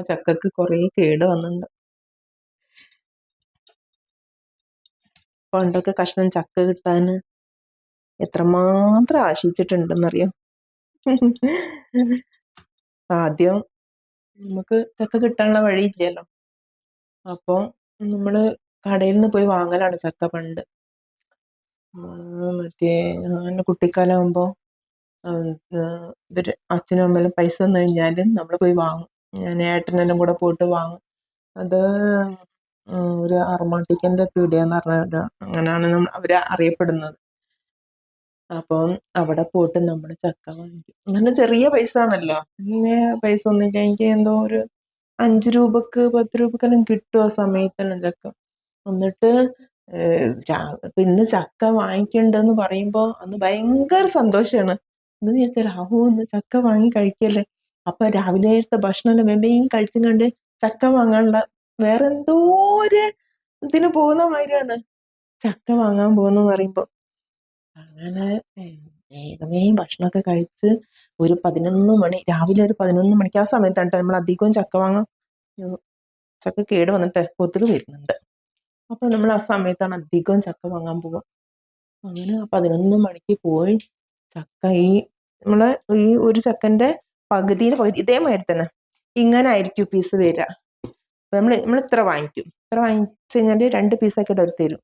നമ്മളെ ചക്കക്ക് കുറേ കേട് വന്നിട്ടുണ്ട് പണ്ടൊക്കെ കഷ്ണം ചക്ക കിട്ടാൻ എത്രമാത്രം ആശിച്ചിട്ടുണ്ടെന്നറിയാം? ആദ്യം നമുക്ക് ചക്ക കിട്ടാനുള്ള വഴിയില്ലല്ലോ അപ്പോൾ നമ്മൾ കടയിൽ നിന്ന് പോയി വാങ്ങലാണ് ചക്ക പണ്ട്. മറ്റേ കുട്ടിക്കാലം കുട്ടിക്കാലമാകുമ്പോൾ ഇവർ അച്ഛനും അമ്മയിലും പൈസ തന്നു കഴിഞ്ഞാൽ നമ്മൾ പോയി വാങ്ങും. ഞാൻ ഏട്ടനെല്ലാം കൂടെ പോയിട്ട് വാങ്ങും. അത് ഒരു അർമാട്ടിക്കന്റെ പീടികയെന്ന് പറഞ്ഞ അങ്ങനെയാണ് നമ്മൾ അവർ അറിയപ്പെടുന്നത്. അപ്പം അവിടെ പോയിട്ട് നമ്മൾ ചക്ക വാങ്ങിക്കും. അങ്ങനെ ചെറിയ പൈസ ആണല്ലോ പിന്നെ പൈസ ഒന്നുമില്ല എനിക്ക് എന്തോ ഒരു അഞ്ച് രൂപക്ക് പത്ത് രൂപക്കെല്ലാം കിട്ടും ആ സമയത്തെല്ലാം ചക്ക. എന്നിട്ട് ഇന്ന് ചക്ക വാങ്ങിക്കണ്ടെന്ന് പറയുമ്പോൾ അന്ന് ഭയങ്കര സന്തോഷമാണ് എന്ന് വിചാരിച്ചാൽ ആഹോ ഇന്ന് ചക്ക വാങ്ങി കഴിക്കല്ലേ? അപ്പൊ രാവിലത്തെ ഭക്ഷണം വെമ്പയും കഴിച്ചും കണ്ട് ചക്ക വാങ്ങാനുള്ള വേറെ എന്തോ ഒരു ഇതിന് പോകുന്ന മാതിരിയാണ്. ചക്ക വാങ്ങാൻ പോകുന്നു പറയുമ്പോൾ അങ്ങനെ ഏകമേയും ഭക്ഷണമൊക്കെ കഴിച്ച് ഒരു പതിനൊന്ന് മണി രാവിലെ ഒരു പതിനൊന്ന് മണിക്ക് ആ സമയത്താണ് നമ്മൾ അധികവും ചക്ക വാങ്ങാം ചക്ക കേട് വന്നിട്ട് കൊതുക് വരുന്നുണ്ട്. അപ്പോൾ നമ്മൾ ആ സമയത്താണ് അധികവും ചക്ക വാങ്ങാൻ പോവുക. അങ്ങനെ പതിനൊന്ന് മണിക്ക് പോയി ചക്ക ഈ നമ്മളെ ഈ ഒരു ചക്കന്റെ പകുതിയുടെ പകുതി ഇതേമാതിരി തന്നെ. ഇങ്ങനെ ആയിരിക്കും പീസ് വരിക. നമ്മൾ നമ്മൾ ഇത്ര വാങ്ങിക്കും. ഇത്ര വാങ്ങിച്ചു കഴിഞ്ഞാൽ രണ്ട് പീസൊക്കെ അവർ തരും.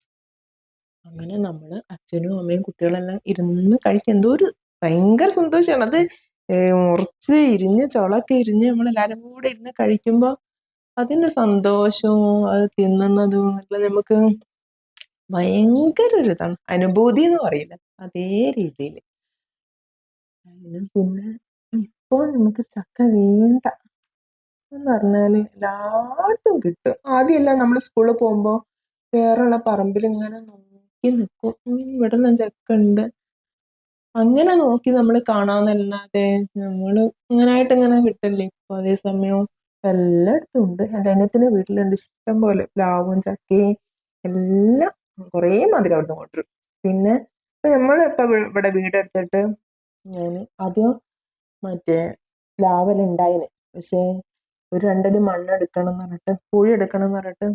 അങ്ങനെ നമ്മൾ അച്ഛനും അമ്മയും കുട്ടികളെല്ലാം ഇരുന്ന് കഴിക്കും. എന്തോ ഒരു ഭയങ്കര സന്തോഷമാണ് അത് മുറിച്ച് ഇരിഞ്ഞ് ചുളൊക്കെ ഇരിഞ്ഞ് നമ്മളെല്ലാവരും കൂടെ ഇരുന്ന് കഴിക്കുമ്പോൾ അതിന്റെ സന്തോഷവും അത് തിന്നുന്നതും എല്ലാം നമുക്ക് ഭയങ്കര ഒരു ഇതാണ്. അനുഭൂതി എന്ന് പറയില്ല. അതേ രീതിയിൽ പിന്നെ ഇപ്പോൾ നമുക്ക് ചക്ക വേണ്ട എന്ന് പറഞ്ഞാൽ എല്ലായിടത്തും കിട്ടും. ആദ്യമെല്ലാം നമ്മൾ സ്കൂളിൽ പോകുമ്പോൾ വേറെയുള്ള പറമ്പിൽ ഇങ്ങനെ നോക്കി നിൽക്കും ഇവിടെ നിന്ന് ചക്ക ഉണ്ട്. അങ്ങനെ നോക്കി നമ്മൾ കാണാന്നല്ലാതെ നമ്മൾ ഇങ്ങനായിട്ട് ഇങ്ങനെ കിട്ടില്ലേ ഇപ്പോൾ അതേ സമയം എല്ലായിടത്തും ഉണ്ട്. എന്റെ അനിയത്തിന്റെ വീട്ടിലുണ്ട്. ഇഷ്ടം പോലെ പ്ലാവും ചക്കയും എല്ലാം കുറേ മധുരം അവിടുന്ന് കൊണ്ടുവരും. പിന്നെ ഇപ്പം ഇപ്പൊ ഇവിടെ വീടെടുത്തിട്ട് ഞാൻ ആദ്യം മറ്റേ ലാവൽ ഉണ്ടായിന് പക്ഷേ ഒരു രണ്ടടി മണ്ണ് എടുക്കണം എന്ന് പറഞ്ഞിട്ട് കുഴി എടുക്കണം എന്ന് പറഞ്ഞിട്ട്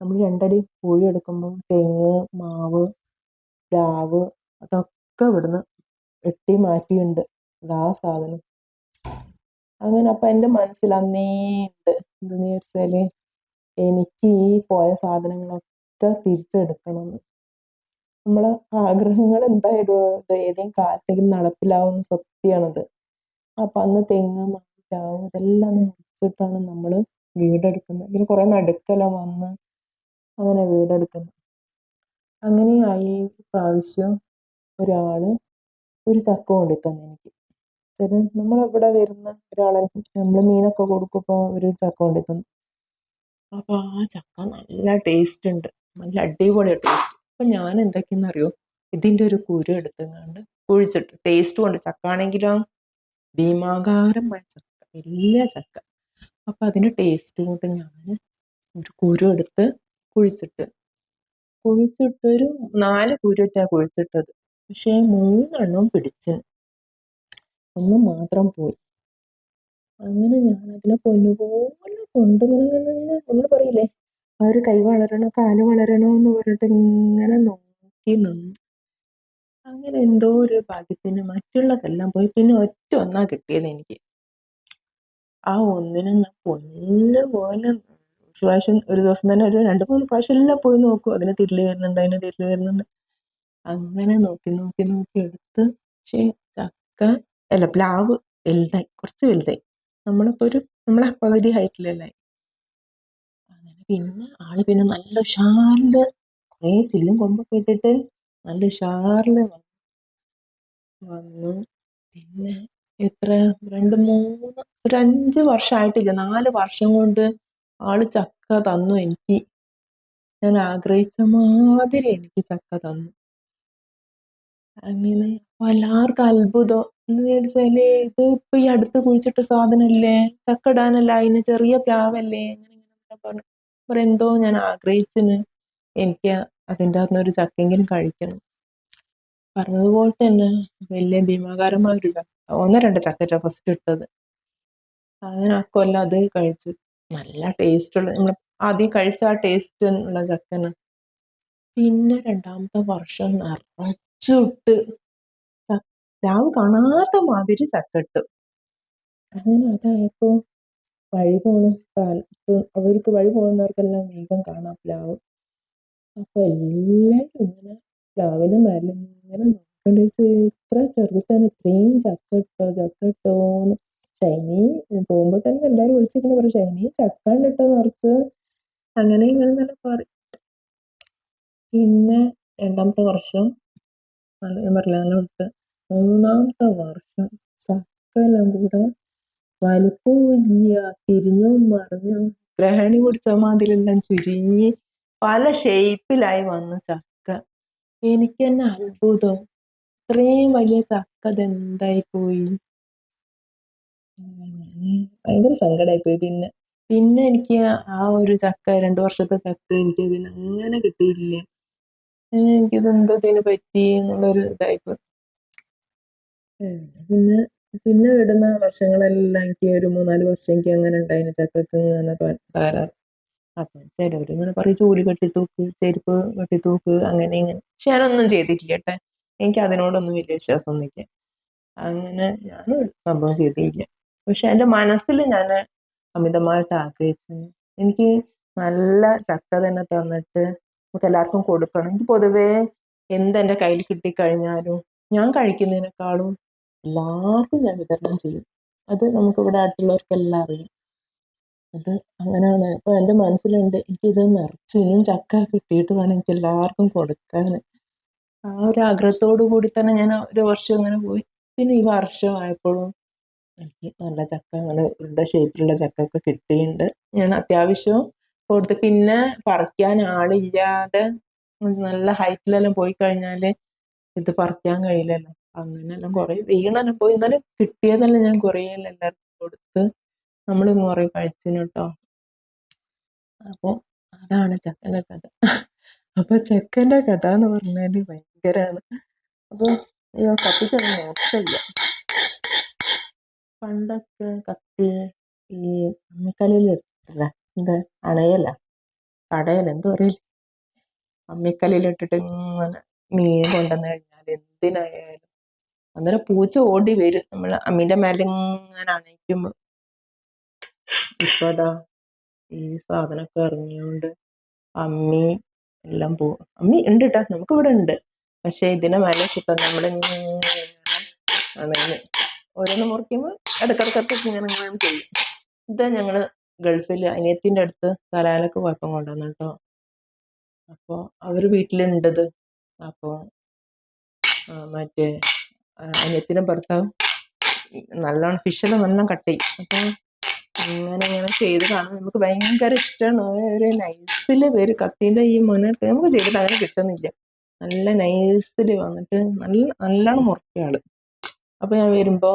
നമ്മൾ രണ്ടടി കുഴി എടുക്കുമ്പോൾ തെങ്ങ് മാവ് പ്ലാവ് അതൊക്കെ ഇവിടുന്ന് വെട്ടി മാറ്റിയുണ്ട്. ആ സാധനം. അങ്ങനെ അപ്പം എന്റെ മനസ്സിൽ അന്നേ ഉണ്ട് എന്തെന്ന് വെച്ചാൽ എനിക്ക് ഈ പോയ സാധനങ്ങളൊക്കെ തിരിച്ചെടുക്കണം നമ്മളെ ആഗ്രഹങ്ങൾ എന്തായാലും ഏതെങ്കിലും കാലത്തേക്ക് നടപ്പിലാവുന്ന സത്യമാണത്. അപ്പം അന്ന് തെങ്ങ് പ്ലാവ് ഇതെല്ലാം മുറിച്ചിട്ടാണ് നമ്മൾ വീടെടുക്കുന്നത്. ഇതിന് കുറേ നടുക്കെല്ലാം വന്ന് അങ്ങനെ വീടെടുക്കുന്നത് അങ്ങനെയായി പ്രാവശ്യം ഒരാൾ ഒരു ചക്ക കൊണ്ടു തന്നു എനിക്ക് നമ്മളിവിടെ വരുന്ന ഒരാളെ നമ്മൾ മീനൊക്കെ കൊടുക്കുമ്പോൾ ഒരു ചക്ക കൊണ്ടു തന്നു അപ്പോൾ ആ ചക്ക നല്ല ടേസ്റ്റ് ഉണ്ട്. നല്ല അടിപൊളി ടേസ്റ്റ് അപ്പം ഞാൻ എന്തൊക്കെയെന്നറിയോ ഇതിന്റെ ഒരു കുരു എടുത്തെങ്ങാണ്ട് കുഴിച്ചിട്ട്. ടേസ്റ്റ് കൊണ്ട് ചക്ക ആണെങ്കിലോ ഭീമാകാരമായ ചക്ക വലിയ ചക്ക. അപ്പം അതിന് ടേസ്റ്റ് കൊണ്ട് ഞാൻ ഒരു കുരു എടുത്ത് കുഴിച്ചിട്ട് കുഴിച്ചിട്ടൊരു നാല് കുരുറ്റാണ് കുഴിച്ചിട്ടത്. പക്ഷേ മൂന്നെണ്ണം പിടിച്ച്. ഒന്ന് മാത്രം പോയി. അങ്ങനെ ഞാൻ അതിനെ പൊന്നുപോലെ കൊണ്ടിങ്ങനെ നമ്മൾ പറയില്ലേ ആ ഒരു കൈ വളരണോ കാൽ വളരണോ എന്ന് പറഞ്ഞിട്ട് ഇങ്ങനെ നോക്കി നിന്നു അങ്ങനെ എന്തോ ഒരു ഭാഗ്യത്തിന് മറ്റുള്ളതെല്ലാം പോയി. പിന്നെ ഒറ്റ ഒന്നാ കിട്ടിയത് എനിക്ക്. ആ ഒന്നിനെ ഞാൻ ഒന്ന് പോലെ ഒരു പ്രാവശ്യം ഒരു ദിവസം തന്നെ ഒരു രണ്ട് മൂന്ന് പ്രാവശ്യം എല്ലാം പോയി നോക്കും. അതിന് തിരിൽ വരുന്നുണ്ട് അതിന് തിരിൽ വരുന്നുണ്ട്. അങ്ങനെ നോക്കി നോക്കി നോക്കി എടുത്ത്. പക്ഷേ ചക്ക അല്ല പ്ലാവ് വലുതായി കുറച്ച് വലുതായി. നമ്മളിപ്പോൾ ഒരു നമ്മളെ പകുതി ഹൈറ്റിലല്ലായി അങ്ങനെ പിന്നെ ആൾ പിന്നെ നല്ല ഉഷാറിൽ കുറേ ചില്ലും കൊമ്പൊക്കെ ഇട്ടിട്ട് നല്ല ഉഷാറിൽ വന്നു വന്നു. പിന്നെ എത്ര? രണ്ട് മൂന്ന് ഒരു അഞ്ച് വർഷമായിട്ടില്ല നാല് വർഷം കൊണ്ട് ആൾ ചക്ക തന്നു എനിക്ക്. ഞാൻ ആഗ്രഹിച്ച മാതിരി എനിക്ക് ചക്ക തന്നു. അങ്ങനെ എല്ലാവർക്കും അത്ഭുതം. എന്ന് ഇത് ഇപ്പൊ ഈ അടുത്ത് കുഴിച്ചിട്ട സാധനമല്ലേ ചക്ക ഇടാനല്ല? അതിന് ചെറിയ പ്ലാവല്ലേ? അങ്ങനെ ഇങ്ങനെ പറഞ്ഞു. എന്തോ ഞാൻ ആഗ്രഹിച്ചിന് എനിക്ക് അതിന്റെ അകത്തുനിന്ന് ഒരു ചക്കെങ്കിലും കഴിക്കണം. പറഞ്ഞതുപോലെ തന്നെ വലിയ ഭീമാകാരമായ ഒരു ചക്ക. ഒന്നോ രണ്ട് ചക്കറ്റ ഫസ്റ്റ് ഇട്ടത്. അങ്ങനെ ആ കൊല്ലം അത് കഴിച്ചു. നല്ല ടേസ്റ്റുള്ള നമ്മൾ ആദ്യം കഴിച്ച ആ ടേസ്റ്റ് ഉള്ള ചക്കന് പിന്നെ രണ്ടാമത്തെ വർഷം നിറച്ചിട്ട് രാവ് കാണാത്ത മാതിരി ചക്ക ഇട്ടു. അങ്ങനെ അതായപ്പോ വഴി പോണ സ്ഥലത്ത് അവർക്ക് വഴി പോകുന്നവർക്കെല്ലാം വേഗം കാണാം പ്ലാവ് അപ്പൊ എല്ലാരും ഇങ്ങനെ രാവിലെ മേലെ ഇങ്ങനെ നോക്കണ്ടിട്ട് ഇത്ര ചെറുതാണ് ഇത്രയും ചക്ക ഇട്ടോ ചക്ക ഇട്ടോന്ന് ഷൈനി പോകുമ്പോ തന്നെ എല്ലാരും വിളിച്ചിങ്ങനെ പറയും ഷൈനി ചക്ക ഇട്ടോ നിറച്ച് അങ്ങനെ ഇങ്ങനെ നല്ല പറയും പിന്നെ രണ്ടാമത്തെ വർഷം ഞാൻ മൂന്നാമത്തെ വർഷം ചക്കെല്ലാം കൂടെ വലിപ്പവും ഇല്ല തിരിഞ്ഞും മറിഞ്ഞും. ഗ്രഹണി പിടിച്ച മാതിരിയെല്ലാം ചുരുങ്ങി. പല ഷേപ്പിലായി വന്നു ചക്ക. എനിക്ക് തന്നെ അത്ഭുതം. ഇത്രയും വലിയ ചക്ക ഇതെന്തായി പോയി അങ്ങനെ ഭയങ്കര സങ്കടമായി പോയി പിന്നെ പിന്നെ എനിക്ക് ആ ഒരു ചക്ക രണ്ടു വർഷത്തെ ചക്ക എനിക്ക് പിന്നെ അങ്ങനെ കിട്ടിയില്ല എനിക്കിത് എന്താ ഇതിന് പറ്റി എന്നുള്ളൊരു ഇതായിപ്പോയി. പോയി പിന്നെ പിന്നെ വിടുന്ന വർഷങ്ങളെല്ലാം എനിക്ക് ഒരു മൂന്നാൽ വർഷം എനിക്ക് അങ്ങനെ ഉണ്ടായിന് ചക്കക്ക് ഇങ്ങനെ പ- തകരാറ് അപ്പൊ ചിലവര് ഇങ്ങനെ പറയും ചൂൽ കെട്ടിത്തൂക്ക് ചെരുപ്പ് കെട്ടിത്തൂക്ക് അങ്ങനെ ഇങ്ങനെ. പക്ഷെ ഞാനൊന്നും ചെയ്തിട്ടില്ല എനിക്ക് അതിനോടൊന്നും വലിയ വിശ്വാസം വിശ്വാസമൊന്നുമില്ല. അങ്ങനെ ഞാൻ സംഭവം ചെയ്തില്ല. പക്ഷെ എന്റെ മനസ്സിൽ ഞാൻ അമിതമായിട്ട് ആഗ്രഹിച്ചു എനിക്ക് നല്ല ചക്ക തന്നെ തന്നിട്ട് നമുക്ക് എല്ലാവർക്കും കൊടുക്കണം. എനിക്ക് പൊതുവേ എന്ത് എന്റെ കയ്യിൽ കിട്ടിക്കഴിഞ്ഞാലും ഞാൻ കഴിക്കുന്നതിനേക്കാളും എല്ലാവർക്കും ഞാൻ വിതരണം ചെയ്യും. അത് നമുക്ക് ഇവിടെ അടുത്തുള്ളവർക്കെല്ലാം അറിയാം. അത് അങ്ങനെയാണ് അപ്പോൾ എന്റെ മനസ്സിലുണ്ട് എനിക്കിത് നിറച്ച് ഇനിയും ചക്ക കിട്ടിയിട്ട് വേണം എനിക്ക് എല്ലാവർക്കും കൊടുക്കാൻ ആ ഒരു ആഗ്രഹത്തോടു കൂടി തന്നെ ഞാൻ ഒരു വർഷം ഇങ്ങനെ പോയി. പിന്നെ ഈ വർഷം ആയപ്പോഴും എനിക്ക് നല്ല ചക്ക അങ്ങനെ ഉരുണ്ട ഷേപ്പിലുള്ള ചക്ക ഒക്കെ കിട്ടിയിട്ടുണ്ട്. ഞാൻ അത്യാവശ്യം കൊടുത്ത് പിന്നെ പറിക്കാൻ ആളില്ലാതെ നല്ല ഹൈറ്റിലെല്ലാം പോയി കഴിഞ്ഞാൽ ഇത് പറിക്കാൻ കഴിയില്ലല്ലോ. അങ്ങനെയെല്ലാം കുറെ വീണെല്ലാം. പോയി എന്നാലും കിട്ടിയതെല്ലാം ഞാൻ കുറേ എല്ലാം എല്ലാവർക്കും കൊടുത്ത് നമ്മൾ കുറെ കഴിച്ചിന് കേട്ടോ അപ്പോൾ അതാണ് ചെക്കന്റെ കഥ. അപ്പോൾ ചെക്കന്റെ കഥ എന്ന് പറഞ്ഞാൽ ഭയങ്കരാണ്. അപ്പോൾ അയ്യോ കത്തിക്കൊന്നും നോക്കില്ല പണ്ടൊക്കെ കത്തി ഈ അമ്മിക്കല്ലിൽ ഇട്ടിട്ടില്ല? എന്താ അണയല്ല കടയല്ല എന്തോ പറയില്ല അമ്മിക്കല്ലിൽ ഇട്ടിട്ട് ഇങ്ങനെ മീൻ കൊണ്ടുവന്നു കഴിഞ്ഞാൽ എന്തിനായാലും. അന്നേരം പൂച്ച ഓടി വരും. നമ്മൾ അമ്മീന്റെ മേലെ ഇങ്ങനെ അണയിക്കുമ്പോ. ഇപ്പൊ അതാ ഈ സാധനമൊക്കെ ഇറങ്ങിയോണ്ട് അമ്മി എല്ലാം പോ അമ്മി ഉണ്ട് കേട്ടോ നമുക്ക് ഇവിടെ ഉണ്ട് പക്ഷെ ഇതിനെ നമ്മൾ നമ്മളിങ്ങനെ അങ്ങനെ ഓരോന്ന് മുറിക്കുമ്പോൾ ഇടക്കിടക്കിടക്ക് ഇങ്ങനെ ഇങ്ങനെ ചെയ്യും. ഇതാ ഞങ്ങൾ ഗൾഫിൽ അനിയത്തിന്റെ അടുത്ത് തലാലൊക്കെ കുഴപ്പം കൊണ്ടുവന്നു കേട്ടോ. അപ്പോൾ അവർ വീട്ടിലുണ്ടത്. അപ്പോൾ മറ്റേ ആ, അനിയത്തിന്റെ ഭർത്താവ് നല്ലോണം ഫിഷെല്ലാം നല്ലോണം കട്ട് ചെയ്യും. അപ്പോൾ അങ്ങനെ ഇങ്ങനെ ചെയ്ത് കാണാൻ നമുക്ക് ഭയങ്കര ഇഷ്ടമാണ് ഒരു നൈസിൽ വരും. കത്തിന്റെ ഈ മുന്നിട്ട് നമുക്ക് ചെയ്തിട്ട് അങ്ങനെ കിട്ടുന്നില്ല. നല്ല നൈസിൽ വന്നിട്ട് നല്ല നല്ലോണം മുറിക്കും അപ്പോൾ അപ്പൊ ഞാൻ വരുമ്പോ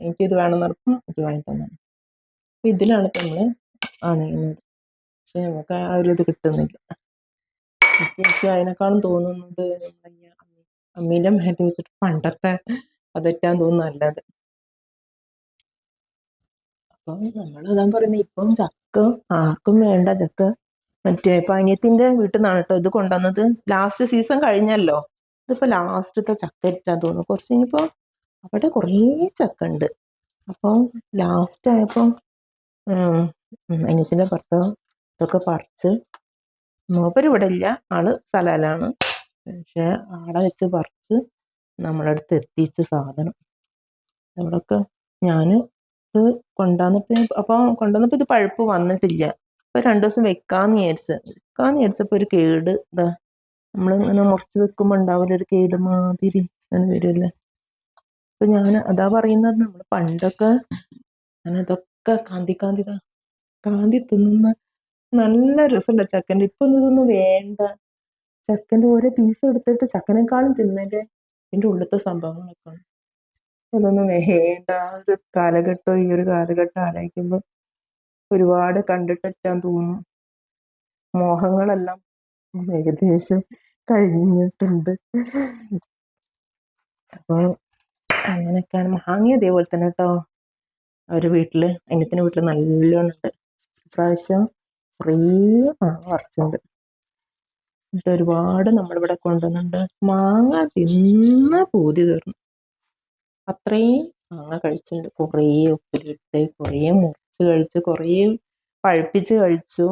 എനിക്കിത് വേണമെന്ന് പറഞ്ഞപ്പോൾ ഇത് വാങ്ങി തന്നെ അപ്പൊ ഇതിലാണ് ഇപ്പൊ നമ്മൾ അണയുന്നത് പക്ഷെ നമുക്ക് ആ ഒരു ഇത് കിട്ടുന്നില്ല. എനിക്ക് അതിനേക്കാളും തോന്നുന്നത് നമ്മളെ ഈ അമ്മി അമ്മീന്റെ മേലെ വെച്ചിട്ട് പണ്ടത്തെ അതെറ്റാൻ തോന്നുന്നു നല്ലത് അപ്പൊ നമ്മൾ അതാ പറയുന്നത് ഇപ്പം ചക്ക ആർക്കും വേണ്ട ചക്ക. മറ്റേ ഇപ്പൊ അനിയത്തിന്റെ വീട്ടിൽ നിന്നാണ് കേട്ടോ ഇത് കൊണ്ടുവന്നത്. ലാസ്റ്റ് സീസൺ കഴിഞ്ഞല്ലോ. ഇതിപ്പോ ലാസ്റ്റത്തെ ചക്ക ഇട്ടാൻ തോന്നുന്നു. കുറച്ച് കഴിഞ്ഞപ്പോ അവിടെ കുറേ ചക്ക ഉണ്ട് അപ്പൊ ലാസ്റ്റ് ആയപ്പോ ഉം, ഉം, അനിയത്തിന്റെ ഭർത്താവ് ഇതൊക്കെ പറിച്ച് മൂപ്പര് ഇവിടെ ഇല്ല. ആൾ സലാലാണ്. പക്ഷെ ആടെ വെച്ച് പറിച്ച് നമ്മളടുത്ത് എത്തിച്ച് സാധനം. അവിടൊക്കെ ഞാൻ ഇത് കൊണ്ടുവന്നിട്ട് അപ്പൊ കൊണ്ടുവന്നപ്പോ ഇത് പഴുപ്പ് വന്നിട്ടില്ല. അപ്പൊ രണ്ടു ദിവസം വെക്കാന്ന് വിചാരിച്ച്. വെക്കാന്ന് വിചാരിച്ചപ്പോ ഒരു കേട് ഇതാ. നമ്മളിങ്ങനെ മുറിച്ച് വെക്കുമ്പോ ഉണ്ടാവില്ല ഒരു കേട് മാതിരി അങ്ങനെ വരുമല്ലേ അപ്പൊ ഞാൻ അതാ പറയുന്നത് നമ്മൾ പണ്ടൊക്കെ ഞാൻ ഇതൊക്കെ കാന്തി കാന്തി കാന്തി തിന്നുന്ന നല്ല രസമുള്ള ചക്കന്റെ ഇപ്പൊ ഇതൊന്നും വേണ്ട. ചക്കന്റെ ഓരോ പീസ് എടുത്തിട്ട് ചക്കനേക്കാളും തിന്നേന്റെ ഇതിന്റെ ഉള്ളിലത്തെ സംഭവങ്ങളൊക്കെ. അതൊന്നും വേണ്ട. ഒരു കാലഘട്ടം ഈ ഒരു കാലഘട്ടം ആലോചിക്കുമ്പോൾ ഒരുപാട് കണ്ടിട്ടെത്താൻ തോന്നുന്നു മോഹങ്ങളെല്ലാം ഏകദേശം കഴിഞ്ഞിട്ടുണ്ട്. അപ്പോൾ അങ്ങനെയൊക്കെയാണ്. മാങ്ങ അതേപോലെ തന്നെ കേട്ടോ അവർ വീട്ടിൽ അനിയത്തിന്റെ വീട്ടിൽ നല്ലോണം ഉണ്ട് ഇപ്രാവശ്യം കുറേ പറിച്ചിട്ടുണ്ട്. എന്നിട്ട് ഒരുപാട് നമ്മളിവിടെ കൊണ്ടുവന്നിട്ടുണ്ട്. മാങ്ങ തിന്ന പൂതി തീർന്നു. അത്രയും മാങ്ങ കഴിച്ചിട്ടുണ്ട്. കുറേ ഉപ്പിലിട്ട് കുറേ മുറിച്ച് കഴിച്ചു കുറേ പഴുപ്പിച്ച് കഴിച്ചു.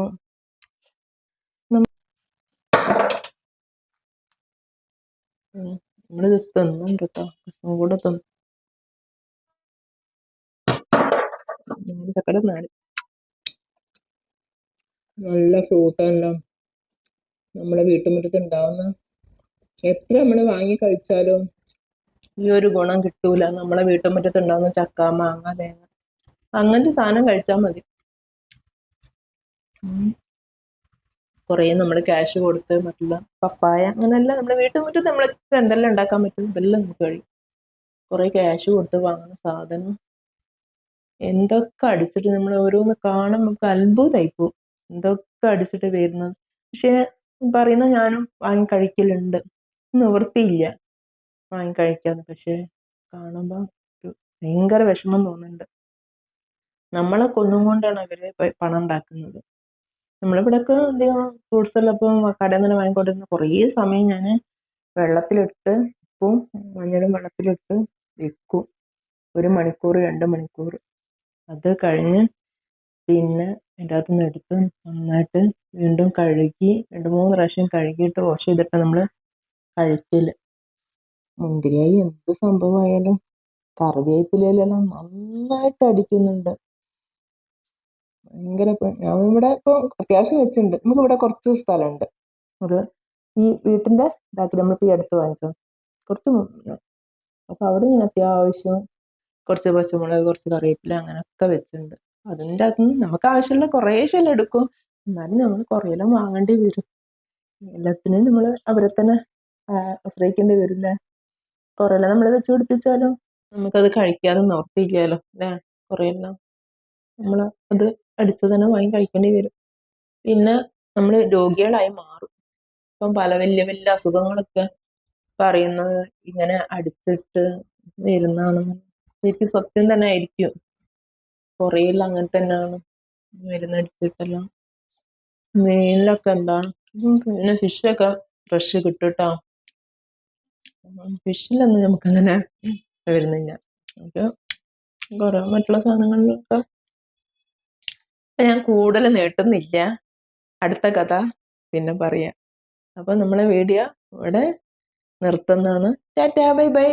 നമ്മളിത് തിന്നുണ്ട് കേട്ടോ കൂടെ തിന്നു. ചക്കട നാല്. നല്ല ഫ്രൂട്ടെല്ലാം? നമ്മളെ വീട്ടുമുറ്റത്ത് ഉണ്ടാവുന്ന. എത്ര നമ്മൾ വാങ്ങി കഴിച്ചാലും ഈ ഒരു ഗുണം കിട്ടൂല. നമ്മളെ വീട്ടുമുറ്റത്ത് ഉണ്ടാവുന്ന ചക്ക മാങ്ങ തേങ്ങ. അങ്ങനത്തെ സാധനം കഴിച്ചാൽ മതി. കുറേ നമ്മൾ ക്യാഷ് കൊടുത്ത് മറ്റുള്ള പപ്പായ അങ്ങനെല്ലാം നമ്മുടെ വീട്ടുമുറ്റത്ത് നമ്മൾക്ക് എന്തെല്ലാം ഉണ്ടാക്കാൻ പറ്റും ഇതെല്ലാം നമുക്ക് കഴിയും. കുറേ ക്യാഷ് കൊടുത്ത് വാങ്ങുന്ന സാധനം. എന്തൊക്കെ അടിച്ചിട്ട് നമ്മൾ ഓരോന്ന് കാണുമ്പോൾ നമുക്ക് അത്ഭുതമായി പോകും എന്തൊക്കെ അടിച്ചിട്ട് വരുന്നത്. പക്ഷേ പറയുന്ന ഞാനും വാങ്ങി കഴിക്കലുണ്ട്. നിവൃത്തിയില്ല. വാങ്ങി കഴിക്കാം പക്ഷേ കാണുമ്പോൾ ഭയങ്കര വിഷമം തോന്നുന്നുണ്ട്. നമ്മളെ കൊന്നും കൊണ്ടാണ് അവർ പണം ഉണ്ടാക്കുന്നത്. നമ്മളിവിടെയൊക്കെ അധികം ഫ്രൂട്ട്സ് എല്ലാം ഇപ്പം കടയിൽ നിന്ന് വാങ്ങിക്കൊണ്ടിരുന്ന കുറേ സമയം ഞാൻ വെള്ളത്തിലിട്ട് ഉപ്പും മഞ്ഞളും വെള്ളത്തിലിട്ട് വെക്കും. ഒരു മണിക്കൂർ രണ്ട് മണിക്കൂർ അത് കഴിഞ്ഞ് പിന്നെ അതിന്റെ അകത്ത് നിന്ന് എടുത്ത് നന്നായിട്ട് വീണ്ടും കഴുകി രണ്ട് മൂന്ന് പ്രാവശ്യം കഴുകിയിട്ട് വാഷ് ചെയ്തിട്ട് നമ്മൾ കഴിക്കൽ. മുന്തിരിയായി എന്ത് സംഭവമായാലും കറിവേപ്പിലയിലെല്ലാം നന്നായിട്ട് അടിക്കുന്നുണ്ട്. ഭയങ്കര ഞാൻ ഇവിടെ ഇപ്പോൾ അത്യാവശ്യം വെച്ചിട്ടുണ്ട്. നമുക്ക് ഇവിടെ കുറച്ച് സ്ഥലമുണ്ട്. ഒരു ഈ വീട്ടിന്റെ ബാക്കിൽ നമ്മളിപ്പോൾ ഈ അടുത്ത് വാങ്ങിച്ചത്. കുറച്ച് അപ്പൊ അപ്പോൾ അവിടെ ഞാൻ അത്യാവശ്യം കുറച്ച് പച്ചമുളക് കുറച്ച് കറിവേപ്പില അങ്ങനെയൊക്കെ വെച്ചിട്ടുണ്ട്. അതിന്റെ അകത്ത് നിന്ന് നമുക്ക് ആവശ്യമുള്ള കുറേശ്ശെല്ലാം എടുക്കും. എന്നാലും നമ്മൾ കുറേയെല്ലാം വാങ്ങേണ്ടി വരും. എല്ലാത്തിനും നമ്മൾ അവരെ തന്നെ ആശ്രയിക്കേണ്ടി വരില്ലേ? കുറേയെല്ലാം നമ്മൾ വെച്ച് പിടിപ്പിച്ചാലോ? നമുക്കത് കഴിക്കാതെ നിവർത്തിയില്ലല്ലോ അല്ലേ? കുറേയെല്ലാം നമ്മൾ അത് അടിച്ച് തന്നെ വാങ്ങി കഴിക്കേണ്ടി വരും. പിന്നെ നമ്മൾ രോഗികളായി മാറും. ഇപ്പം പല വലിയ വലിയ അസുഖങ്ങളൊക്കെ പറയുന്നത് ഇങ്ങനെ അടിച്ചിട്ട് വരുന്നതാണെന്ന്. എനിക്ക് സത്യം തന്നെ ആയിരിക്കും. കുറേയെല്ലാം അങ്ങനെ തന്നെയാണ്. മരുന്നടിച്ചിട്ടെല്ലാം മീനിലൊക്കെ എന്താണ്? ഉം പിന്നെ ഫിഷൊക്കെ ഫ്രഷ് കിട്ടും കേട്ടോ ഫിഷിലൊന്നും നമുക്കങ്ങനെ വരുന്നില്ല. നമുക്ക് കുറെ മറ്റുള്ള സാധനങ്ങളിലൊക്കെ ഞാൻ കൂടുതൽ നീട്ടുന്നില്ല. അടുത്ത കഥ പിന്നെ പറയാം. അപ്പൊ നമ്മളെ വീഡിയോ ഇവിടെ നിർത്തുന്നതാണ്. Tata bye bye.